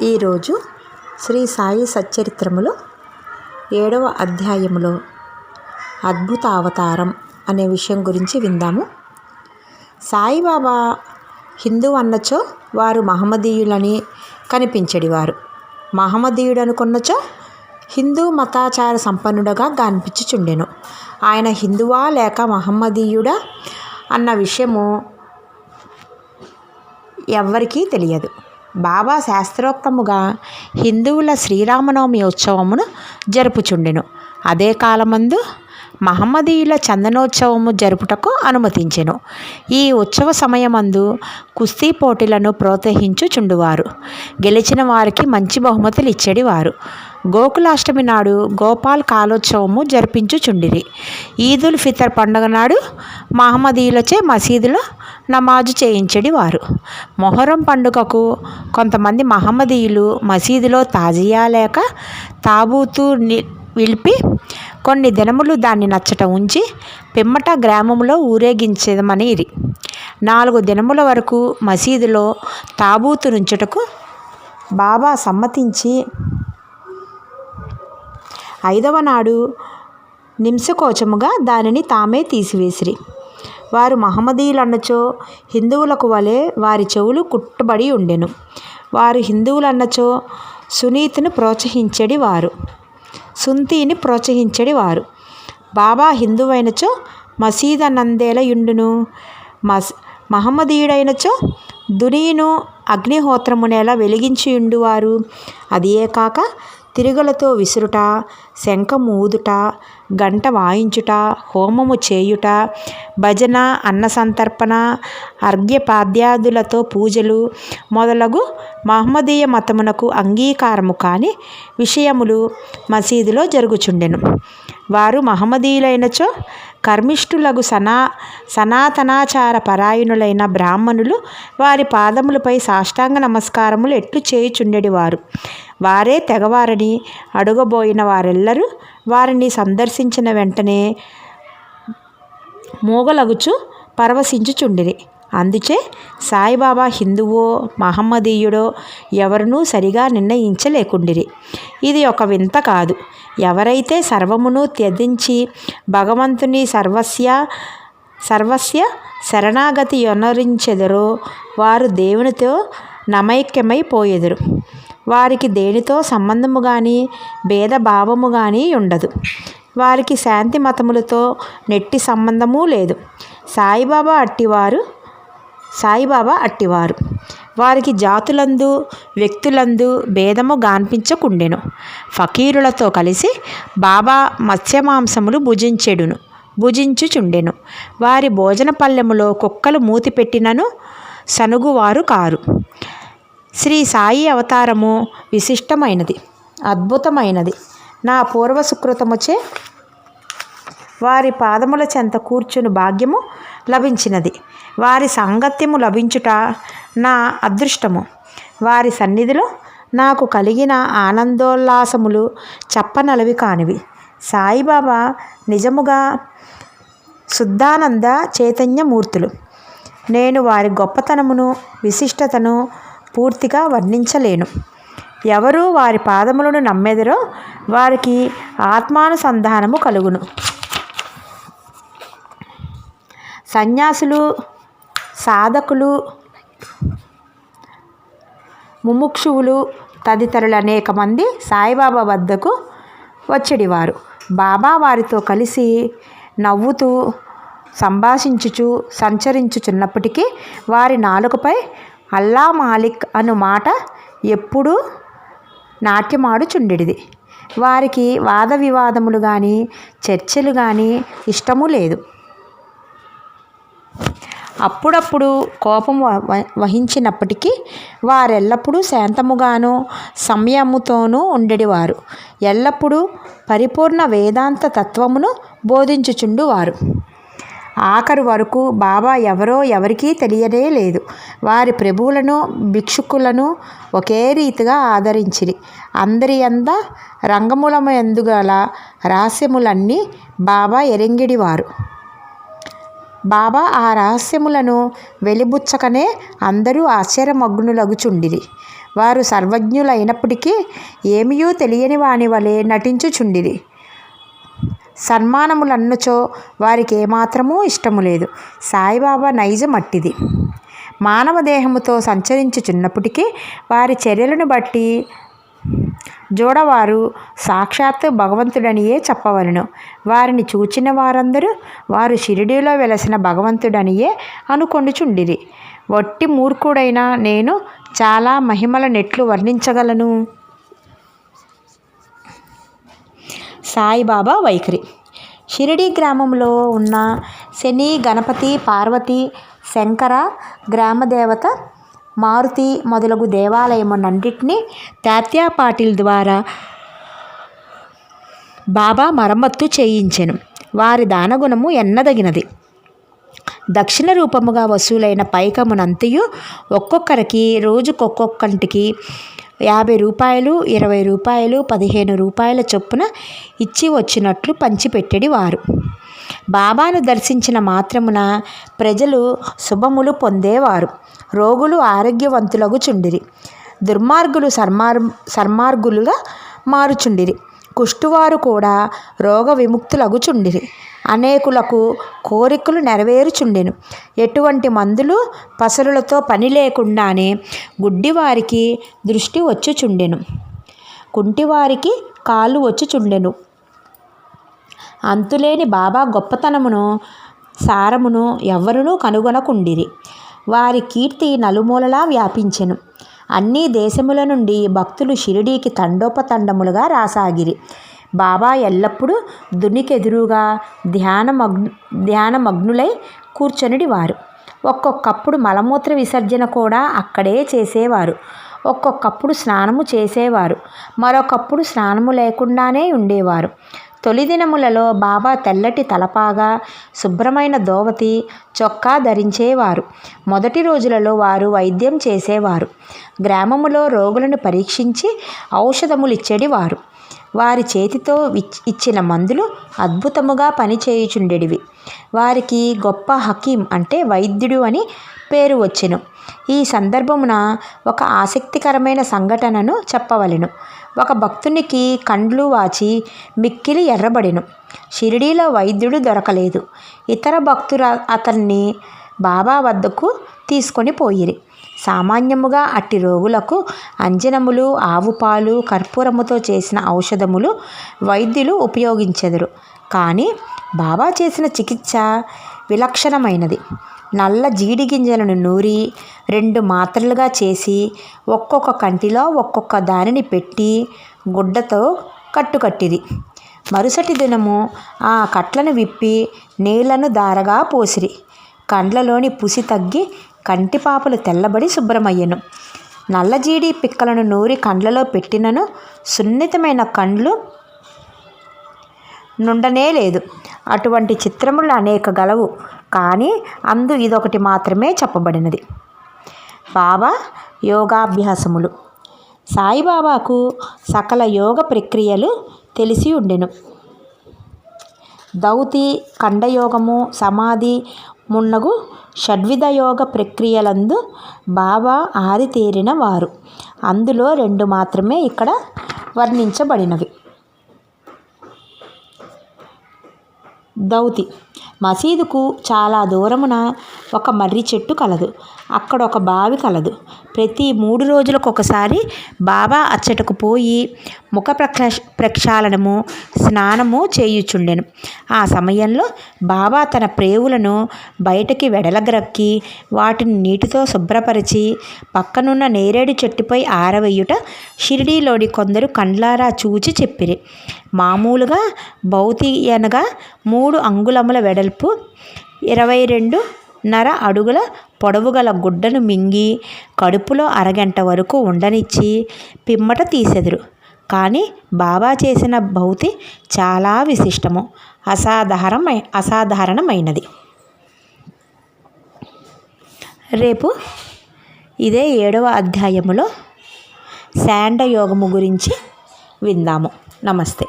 ఈరోజు శ్రీ సాయి సచ్చరిత్రములో ఏడవ అధ్యాయములో అద్భుత అవతారం అనే విషయం గురించి విందాము. సాయిబాబా హిందూ అన్నచో వారు మహమ్మదీయులని కనిపించడివారు. మహమ్మదీయుడు అనుకున్నచో హిందూ మతాచార సంపన్నుడగా కనిపించుచుండెను ఆయన హిందువా లేక మహమ్మదీయుడా అన్న విషయము ఎవ్వరికీ తెలియదు. బాబా శాస్త్రోక్తముగా హిందువుల శ్రీరామనవమి ఉత్సవమును జరుపుచుండెను. అదే కాలమందు మహమ్మదీయుల చందనోత్సవము జరుపుటకు అనుమతించెను. ఈ ఉత్సవ సమయమందు కుస్తీ పోటీలను ప్రోత్సహించుచుండువారు గెలిచిన వారికి మంచి బహుమతులు ఇచ్చేడివారు. గోకులాష్టమి నాడు గోపాల్ కాలోత్సవము జరిపించుచుండిరి ఈదుల్ ఫితర్ పండుగ నాడు మహమ్మదీయులచే మసీదులో నమాజు చేయించడి వారు మొహరం పండుగకు కొంతమంది మహమ్మదీయులు మసీదులో తాజియా లేక తాబూతు విలిపి కొన్ని దినములు దాన్ని నచ్చట ఉంచి పిమ్మట గ్రామంలో ఊరేగించదమని నాలుగు దినముల వరకు మసీదులో తాబూతు నుంచుటకు బాబా సమ్మతించి ఐదవ నాడు నింసకోచముగా దానిని తామే తీసివేసిరి. వారు మహమ్మదీయులన్నచో హిందువులకు వలె వారి చెవులు కుట్టుబడి ఉండెను. వారు హిందువులన్నచో సునీతిని ప్రోత్సహించడి వారు. సుంతిని ప్రోత్సహించడి వారు. బాబా హిందువైనచో? మసీద నందేలయుండును మస్ మహమ్మదీయుడైనచో? దునియును అగ్నిహోత్రమునేలా వెలిగించియుండువారు. అదియే కాక? తిరుగులతో విసురుట శంఖము ఊదుట గంట వాయించుట హోమము చేయుట భజన అన్న సంతర్పణ అర్ఘ్యపాద్యాదులతో పూజలు మొదలగు మహమ్మదీయ మతమునకు అంగీకారము కాని విషయములు మసీదులో జరుగుచుండెను. వారు మహమ్మదీయులైనచో కర్మిష్ఠులగు సనా సనాతనాచార పరాయణులైన బ్రాహ్మణులు వారి పాదములపై సాష్టాంగ నమస్కారములు ఎట్లు చేయుచుండెడివారు. వారే తెగవారని అడుగబోయిన వారెల్లరూ వారిని సందర్శించిన వెంటనే మూగలగుచు పరవశించుచుండిరి. అందుచే సాయిబాబా హిందువో మహమ్మదీయుడో ఎవరినూ సరిగా నిర్ణయించలేకుండిరి. ఇది ఒక వింత కాదు. ఎవరైతే సర్వమును త్యజించి భగవంతుని సర్వస్య సర్వస్య శరణాగతి యొనరించెదరో వారు దేవునితో నమైక్యమైపోయెదరు. వారికి దేనితో సంబంధము కానీ భేదభావము కానీ ఉండదు. వారికి శాంతి మతములతో నెట్టి సంబంధము లేదు. సాయిబాబా అట్టివారు సాయిబాబా అట్టివారు. వారికి జాతులందు వ్యక్తులందు భేదము గాన్పించకుండెను. ఫకీరులతో కలిసి బాబా మత్స్యమాంసములు భుజించెడును భుజించుచుండెను. వారి భోజన పల్లెములో కుక్కలు మూతి పెట్టినను సనుగువారు కారు. శ్రీ సాయి అవతారము విశిష్టమైనది అద్భుతమైనది. నా పూర్వ సుకృతముచే వారి పాదముల చెంత కూర్చుని భాగ్యము లభించినది. వారి సాంగత్యము లభించుట నా అదృష్టము. వారి సన్నిధిలో నాకు కలిగిన ఆనందోల్లాసములు చెప్పనలవి కానివి. సాయిబాబా నిజముగా శుద్ధానంద చైతన్యమూర్తులు. నేను వారి గొప్పతనమును విశిష్టతను పూర్తిగా వర్ణించలేను. ఎవరు వారి పాదములను నమ్మెదరో వారికి ఆత్మానుసంధానము కలుగును. సన్యాసులు సాధకులు ముముక్షువులు తదితరులు అనేక మంది సాయిబాబా వద్దకు వచ్చేడివారు బాబా వారితో కలిసి నవ్వుతూ సంభాషించుచు సంచరించుచున్నప్పటికీ వారి నాలుకపై అల్లా మాలిక్ అను మాట ఎప్పుడూ నాట్యమాడుచుండెడిది వారికి వాద వివాదములు కానీ చర్చలు కానీ ఇష్టము లేదు. అప్పుడప్పుడు కోపం వహించినప్పటికీ వారెల్లప్పుడూ శాంతముగాను సంయముతోనూ ఉండేవారు. ఎల్లప్పుడూ పరిపూర్ణ వేదాంత తత్వమును బోధించుచుండువారు. ఆఖరు వరకు బాబా ఎవరో ఎవరికీ తెలియనే లేదు. వారి ప్రభువులను భిక్షుకులను ఒకే రీతిగా ఆదరించిరి. అందరి అంద రంగములయందు గల రహస్యములన్నీ బాబా ఎరింగిడివారు. బాబా ఆ రహస్యములను వెలిబుచ్చకనే అందరూ ఆశ్చర్యమగ్నులగుచుండిరి. వారు సర్వజ్ఞులైనప్పటికీ ఏమియూ తెలియని వాని వలె నటించుచుండిరి. సన్మానములన్నచో వారికి ఏమాత్రమూ ఇష్టము లేదు సాయిబాబా నైజ మట్టిది మానవ దేహముతో సంచరించుచున్నప్పటికీ వారి చర్యలను బట్టి జోడవారు సాక్షాత్తు భగవంతుడనియే చెప్పవలను. వారిని చూచిన వారందరూ వారు షిరిడీలో వెలసిన భగవంతుడనియే అనుకొనుచుండిరి వట్టి మూర్ఖుడైన నేను చాలా మహిమల నెట్లు వర్ణించగలను. సాయిబాబా వైఖరి. షిరిడి గ్రామంలో ఉన్న శని గణపతి పార్వతి శంకర గ్రామదేవత మారుతి మొదలగు దేవాలయమునన్నిటినీ తాత్యా పాటిల్ ద్వారా బాబా మరమ్మత్తు చేయించెను. వారి దానగుణము ఎన్నదగినది. దక్షిణ రూపముగా వసూలైన పైకమునంతయు ఒక్కొక్కరికి రోజుకొక్కొక్కంటికి యాభై రూపాయలు ఇరవై రూపాయలు పదిహేను రూపాయల చొప్పున ఇచ్చి వచ్చినట్లు పంచిపెట్టెడి వారు. బాబాను దర్శించిన మాత్రమున ప్రజలు శుభములు పొందేవారు. రోగులు ఆరోగ్యవంతులకు చుండిరి. దుర్మార్గులు సర్మార్ సర్మార్గులుగా మారుచుండిరి. కుష్టువారు కూడా రోగ విముక్తులగుచుండిరి అనేకులకు కోరికలు నెరవేరుచుండెను. ఎటువంటి మందులు పసరులతో పని లేకుండానే గుడ్డివారికి దృష్టి వచ్చుచుండెను. కుంటివారికి కాళ్ళు వచ్చుచుండెను. అంతులేని బాబా గొప్పతనమును సారమును ఎవ్వరునూ కనుగొనకుండిరి. వారి కీర్తి నలుమూలలా వ్యాపించెను. అన్ని దేశముల నుండి భక్తులు షిరిడీకి తండోపతండములుగా రాసాగిరి. బాబా ఎల్లప్పుడూ దునికెదురుగా ధ్యానమగ్ను ధ్యానమగ్నులై కూర్చొనిడి వారు ఒక్కొక్కప్పుడు మలమూత్ర విసర్జన కూడా అక్కడే చేసేవారు. ఒక్కొక్కప్పుడు స్నానము చేసేవారు. మరొకప్పుడు స్నానము లేకుండానే ఉండేవారు. తొలి దినములలో బాబా తెల్లటి తలపాగా శుభ్రమైన దోవతి చొక్కా ధరించేవారు. మొదటి రోజులలో వారు వైద్యం చేసేవారు. గ్రామములో రోగులను పరీక్షించి ఔషధములు ఇచ్చేడివారు వారి చేతితో ఇచ్చిన మందులు అద్భుతముగా పనిచేయుచుండెడివి. వారికి గొప్ప హకీం అంటే వైద్యుడు అని పేరు వచ్చెను. ఈ సందర్భమున ఒక ఆసక్తికరమైన సంఘటనను చెప్పవలెను. ఒక భక్తునికి కండ్లు వాచి మిక్కిలి ఎర్రబడెను. షిరిడీలో వైద్యుడు దొరకలేదు. ఇతర భక్తులు అతన్ని బాబా వద్దకు తీసుకొని పోయిరి. సామాన్యముగా అట్టి రోగులకు అంజనములు ఆవుపాలు కర్పూరముతో చేసిన ఔషధములు వైద్యులు ఉపయోగించెదరు. కానీ బాబా చేసిన చికిత్స విలక్షణమైనది. నల్ల జీడి గింజలను నూరి రెండు మాత్రలుగా చేసి ఒక్కొక్క కంటిలో ఒక్కొక్క దానిని పెట్టి గుడ్డతో కట్టుకట్టిది. మరుసటి దినము ఆ కట్లను విప్పి నీళ్ళను దారగా పోసిరి. కండ్లలోని పుసి తగ్గి కంటిపాపలు తెల్లబడి శుభ్రమయ్యెను. నల్లజీడి పిక్కలను నూరి కండ్లలో పెట్టినను సున్నితమైన కండ్లు నుండనే లేదు. అటువంటి చిత్రములు అనేక గలవు. కానీ అందు ఇదొకటి మాత్రమే చెప్పబడినది. బాబా యోగాభ్యాసములు. సాయిబాబాకు సకల యోగ ప్రక్రియలు తెలిసి ఉండెను. దౌతి ఖండయోగము సమాధి మున్నగు షడ్విధ యోగ ప్రక్రియలందు బాబా ఆరితేరిన వారు. అందులో రెండు మాత్రమే ఇక్కడ వర్ణించబడినవి. దౌతి. మసీదుకు చాలా దూరమున ఒక మర్రి చెట్టు కలదు. అక్కడ ఒక బావి కలదు. ప్రతి మూడు రోజులకు ఒకసారి బాబా అచ్చటకు పోయి ముఖ ప్రక్షాళనము స్నానము చేయుచుండెను. ఆ సమయంలో బాబా తన ప్రేవులను బయటకి వెడలగ్రక్కి వాటిని నీటితో శుభ్రపరిచి పక్కనున్న నేరేడు చెట్టుపై ఆరవేయుట షిరిడీలోని కొందరు కండ్లారా చూచి చెప్పిరి. మామూలుగా భౌతి అనగా మూడు అంగుళముల వెడల్పు ఇరవై రెండు నర అడుగుల పొడవుగల గుడ్డను మింగి కడుపులో అరగంట వరకు ఉండనిచ్చి పిమ్మట తీసెదరు. కానీ బాబా చేసిన భౌతి చాలా విశిష్టము. అసాధారణమై అసాధారణమైనది. రేపు ఇదే ఏడవ అధ్యాయములో శాండ యోగము గురించి విందాము. నమస్తే.